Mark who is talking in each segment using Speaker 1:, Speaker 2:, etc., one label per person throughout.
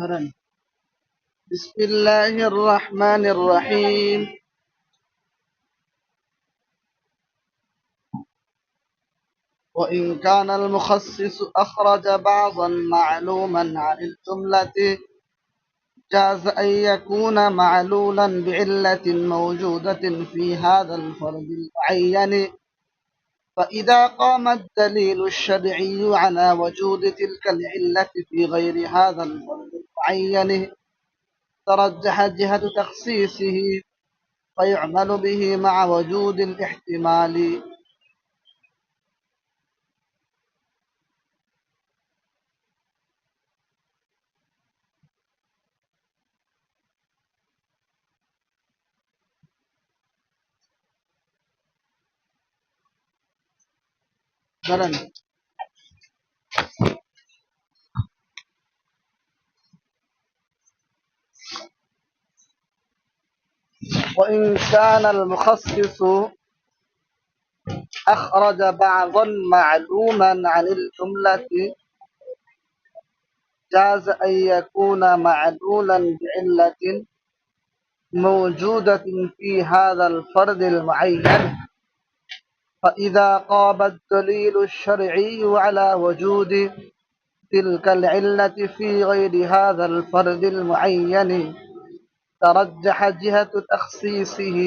Speaker 1: ধরেন بسم الله الرحمن الرحيم وإن كان المخصص أخرج بعضا معلوما عن الجملة جاز أن يكون معلولا بعلة موجودة في هذا الفرد المعين فإذا قام الدليل الشرعي على وجود تلك العلة في غير هذا المعين ترجح جهة تخصيصه فيعمل به مع وجود الاحتمال. ধরেন وإن كان المخصص أخرج بعضا معلوما عن الجملة جاز أن يكون معلولا بعلة موجودة في هذا الفرد المعين فإذا قام الدليل الشرعي على وجود تلك العلة في غير هذا الفرد المعين ترجح جهة تخصيصه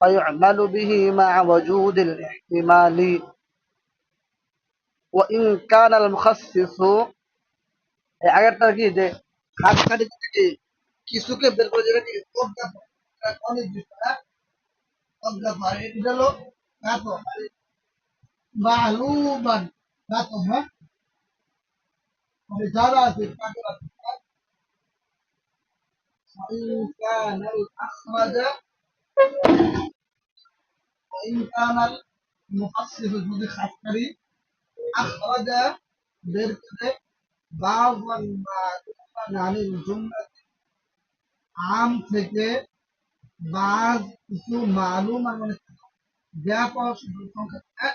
Speaker 1: فيعمل به مع وجود الاحتمال وإن كان المخصص আগেরটা কি যে হাতকাঠি থেকে কিছুকে বের করে যেটা কি অজ্ঞাত অনির্দিষ্ট হ্যাঁ অজ্ঞাত আর এটা হলো জ্ঞাত মালুমান জ্ঞাত হ্যাঁ মানে যারা আছে তাদের আছে وإن كان الأخرج وإن كان المخصص যদি খাসকারী أخرج বের করে بعضا معلوما عن الجملة আম থেকে বাজ কিছু মালুম সংখ্যা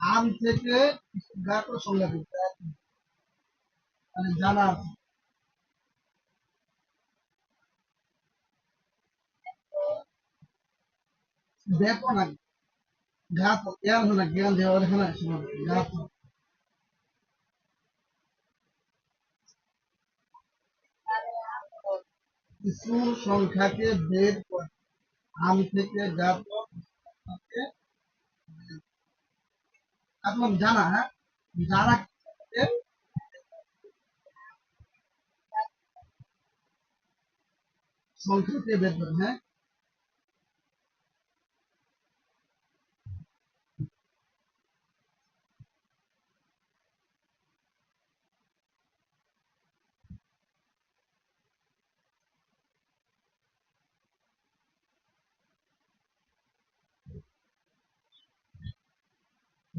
Speaker 1: আম থেকে জানা আছে। দেখো না। জ্ঞাত জ্ঞান না জ্ঞান দেওয়ার এখানে জ্ঞাত কিছু সংখ্যাকে বের করে, আম থেকে জ্ঞাত আপনার জানা হ্যাঁ? যারা সংখ্যাকে বের করে হ্যাঁ?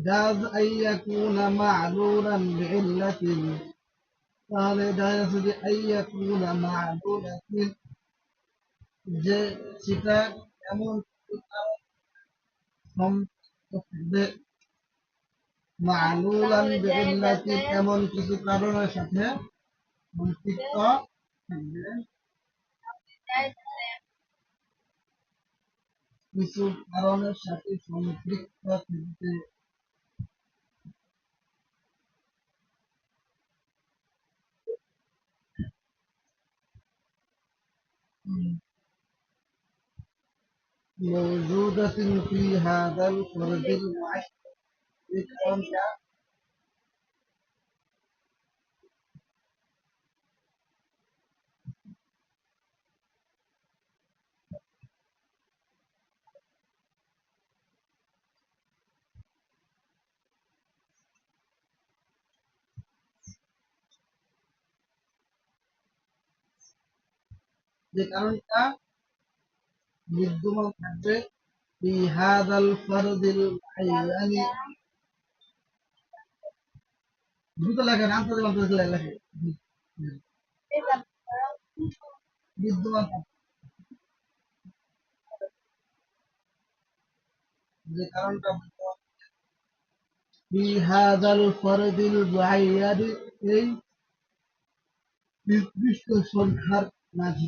Speaker 1: جاز أن يكون معلولا بعلة তাহলে দেখা যাচ্ছে যে আইয়াকুনা মা'লুলাতিন যে সেটা এমন থাকবে মা'লুলান বিইল্লাতিন এমন কিছু কারণের সাথে সম্পৃক্ত থাকবে কিছু কারণের সাথে সম্পৃক্ত থাকবে موجودة في هذا الفرد القرب المعشر ذكر বিদ্যমান থাকবে। বিহাদাল ফরদিল আইয়ানি দ্রুত লেখেন আন্তর্জাতিক আন্তর্জাতিক লেখে বিদ্যমান যে কারণটা বিহাদাল ফরদিল আইয়ানি এই নির্দিষ্ট সংখ্যার মাঝে।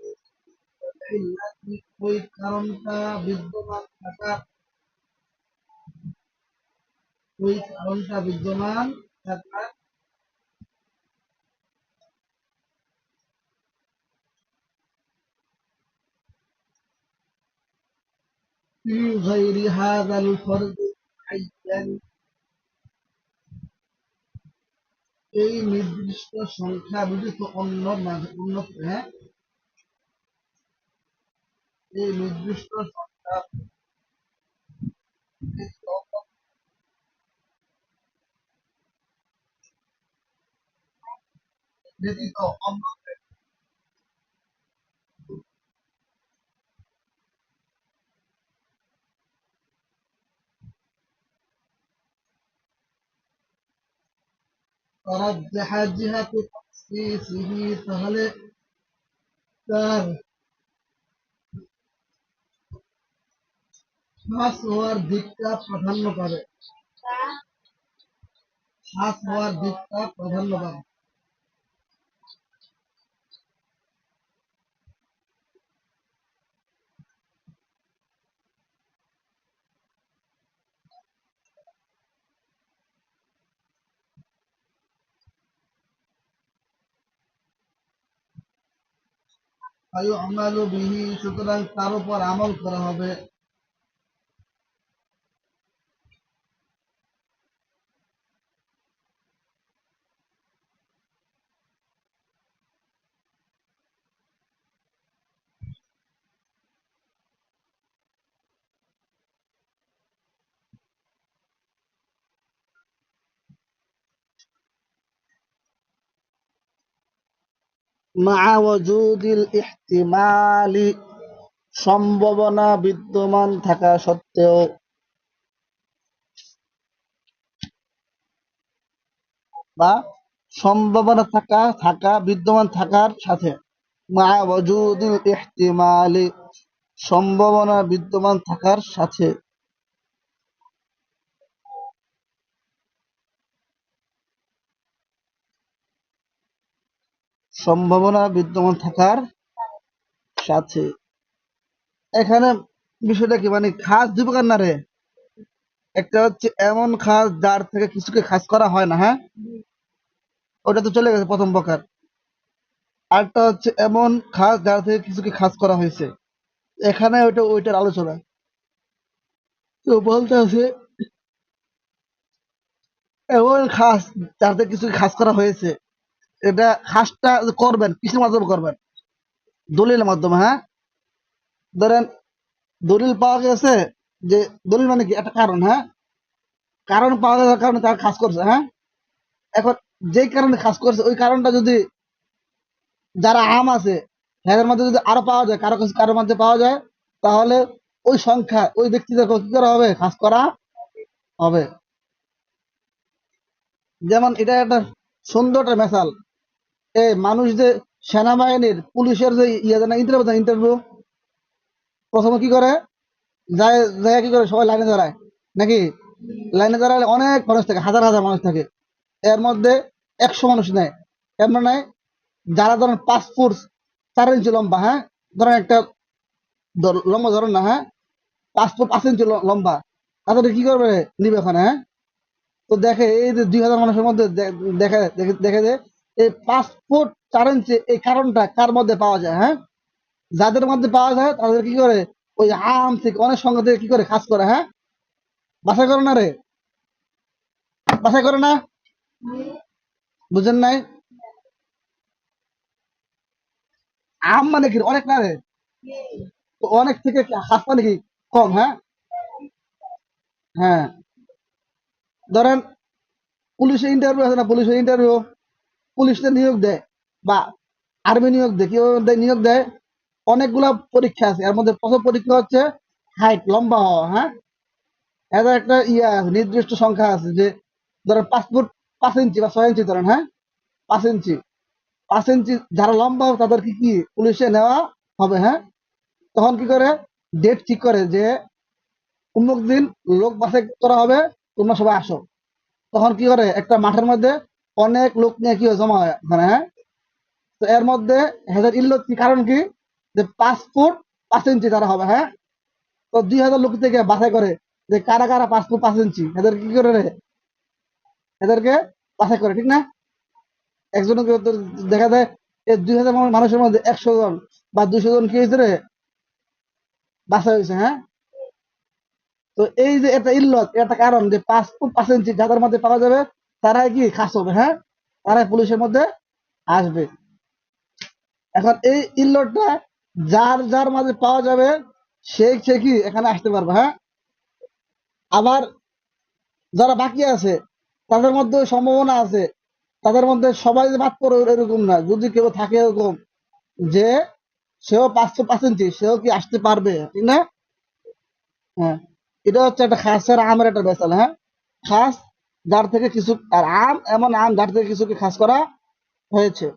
Speaker 1: ওই কারণটা বিদ্যমান থাকা ওই কারণটা বিদ্যমান থাকা في غير هذا الفرد المعين এই নির্দিষ্ট সংখ্যা ব্যতীত অন্য মাঝে উন্নত হ্যাঁ এই নির্দিষ্ট সংখ্যা ব্যতীত ব্যতীত অন্য ترجح جهة تخصيصه তাহলে তার শ্বাস হওয়ার দিকটা প্রাধান্য পাবে। শ্বাস হওয়ার দিকটা প্রাধান্য পাবে। সুতরাং তার উপর আমল করা হবে। ইহতিমালি, সম্ভাবনা বিদ্যমান থাকা সত্ত্বেও বা সম্ভাবনা থাকা থাকা, বিদ্যমান থাকার সাথে ইহতিমালি, সম্ভাবনা বিদ্যমান থাকার সাথে সম্ভাবনা বিদ্যমান থাকার সাথে। এখানে বিষয়টা কি? মানে খাস দুই প্রকার না রে একটা হচ্ছে এমন খাস যার থেকে কিছুকে খাস করা হয় না হ্যাঁ? ওটা তো চলে গেছে প্রথম প্রকার। আরেকটা হচ্ছে এমন খাস যার থেকে কিছুকে খাস করা হয়েছে। এখানে ওইটা, ওইটার আলোচনা। তো বলতে আছে, এমন খাস যার থেকে কিছু খাস করা হয়েছে। এটা খাসটা করবেন কিসের মাধ্যমে করবেন। দলিলের মাধ্যমে হ্যাঁ? ধরেন, দলিল পাওয়া গেছে যে, দলিল মানে কি? একটা কারণ হ্যাঁ? কারণ পাওয়া যাওয়ার কারণে তার খাস করছে হ্যাঁ? এখন যেই কারণে খাস করছে, ওই কারণটা যদি যারা আম আছে এদের মধ্যে যদি আরও পাওয়া যায়, কারও কাছে কারোর মধ্যে পাওয়া যায়, তাহলে ওই সংখ্যা, ওই ব্যক্তিদের কি করা হবে? খাস করা হবে। যেমন এটা একটা সুন্দর একটা মেসাল এই মানুষ যে সেনাবাহিনীর, পুলিশের যে ইয়ে জানা ইন্টারভিউ ইন্টারভিউ প্রথমে কি করে? যায় যায় কি করে? সবাই লাইনে দাঁড়ায়। নাকি? লাইনে দাঁড়ালে অনেক মানুষ থাকে, হাজার হাজার মানুষ থাকে। এর মধ্যে একশো মানুষ নেয়। এমন নয় যারা ধরেন পাঁচ ফুট চার ইঞ্চি লম্বা হ্যাঁ? ধরেন একটা লম্বা ধরেন না হ্যাঁ? পাঁচ ফুট পাঁচ ইঞ্চি লম্বা। তাদের কি করবে? নিবে ওখানে হ্যাঁ? তো দেখে, এই যে দুই হাজার মানুষের মধ্যে দেখে দেখে দেখে যে এই পাসপোর্ট ইঞ্চি এই কারণটা কার মধ্যে পাওয়া যায় হ্যাঁ? যাদের মধ্যে পাওয়া যায়, তাদের কি করে? ওই আম থেকে অনেক সংখ্যা থেকে কি করে কাজ করে হ্যাঁ? বাসা করে না রে? বাছাই করে না? বুঝেন নাই? আম মানে কি? অনেক না রে? অনেক থেকে হাফ মানে কি? কম হ্যাঁ? হ্যাঁ। ধরেন পুলিশে ইন্টারভিউ আছে না? পুলিশে ইন্টারভিউ পুলিশে নিয়োগ দেয় বা আর্মি নিয়োগ দেয় দেয়, নিয়োগ দেয়, অনেকগুলা পরীক্ষা আছে। এর মধ্যে প্রথম পরীক্ষা হচ্ছে হাইট লম্বা হওয়া হ্যাঁ? এদের একটা ইয়ে আছে, নির্দিষ্ট সংখ্যা আছে যে ধরেন পাঁচ ফুট পাঁচ ইঞ্চি বা ছয় ইঞ্চি ধরেন হ্যাঁ? পাঁচ ইঞ্চি। পাঁচ ইঞ্চি যারা লম্বা হবে তাদের কি কি পুলিশে নেওয়া হবে হ্যাঁ? তখন কি করে? ডেট ঠিক করে যে অমুক দিন লোক বাসে করা হবে, তোমরা সবাই আসো। তখন কি করে? একটা মাঠের মধ্যে অনেক লোক নিয়ে কি জমা হয়? ওখানে হ্যাঁ? তো এর মধ্যে হেদের ইল্লত কি কারণ কি? যে পাঁচ ফুট পাঁচ ইঞ্চি তারা হবে হ্যাঁ? তো দুই হাজার লোক থেকে বাছাই করে যে কারা কারা পাঁচ ফুট পাঁচ ইঞ্চি, এদের কি করে রে? এদেরকে বাছাই করে, ঠিক না? একজনকে দেখা যায় এই দুই হাজার মানুষের মধ্যে একশো জন বা দুশো জন কি হয়েছে রে? বাছাই হয়েছে হ্যাঁ? তো এই যে একটা ইল্লত একটা কারণ যে পাঁচ ফুট পাঁচ ইঞ্চি যাদের মধ্যে পাওয়া যাবে তারাই কি খাস হবে হ্যাঁ? তারাই পুলিশের মধ্যে আসবে। এখন এই ইল্লটটা যার যার মাঝে পাওয়া যাবে, সে সে কি এখানে আসতে পারবে হ্যাঁ? আবার যারা বাকি আছে, তাদের মধ্যে সম্ভাবনা আছে, তাদের মধ্যে সবাই যে বাদ পড়ে এরকম না। যদি কেউ থাকে এরকম যে সেও পাঁচশো পাঁচ সেও কি আসতে পারবে, ঠিক না? হ্যাঁ এটা হচ্ছে একটা খাসের আমের একটা বেসাল হ্যাঁ? খাস যার থেকে কিছু আর আম এমন আম যার থেকে কিছুকে খাস করা হয়েছে?